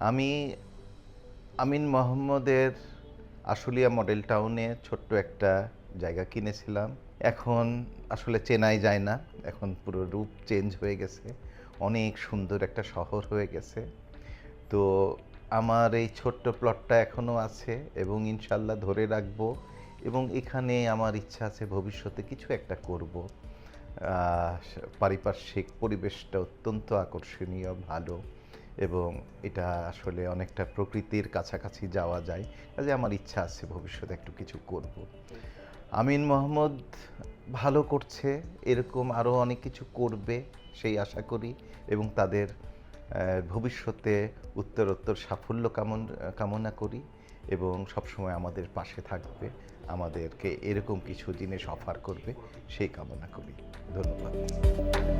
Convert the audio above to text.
আমি আমিন মোহাম্মদের আশুলিয়া মডেল টাউনে ছোট্ট একটা জায়গা কিনেছিলাম। এখন আসলে চেনাই যায় না। এখন পুরো রূপ চেঞ্জ হয়ে গেছে। অনেক সুন্দর একটা শহর হয়ে গেছে। তো আমার এই ছোট্ট প্লটটা এখনও আছে এবং ইনশাল্লাহ ধরে রাখব এবং এখানে আমার ইচ্ছা আছে ভবিষ্যতে কিছু একটা করব। পারিপার্শ্বিক পরিবেশটা অত্যন্ত আকর্ষণীয়, ভালো। এবং এটা আসলে অনেকটা প্রকৃতির কাছাকাছি যাওয়া যায়। কাজে আমার ইচ্ছা আছে ভবিষ্যতে একটু কিছু করব। আমিন মোহাম্মদ ভালো করছে, এরকম আরও অনেক কিছু করবে, সেই আশা করি এবং তাদের ভবিষ্যতে উত্তরোত্তর সাফল্য কামন, কামনা করি এবং সবসময় আমাদের পাশে থাকবে, আমাদেরকে এরকম কিছু জিনিস অফার করবে, সেই কামনা করি। ধন্যবাদ।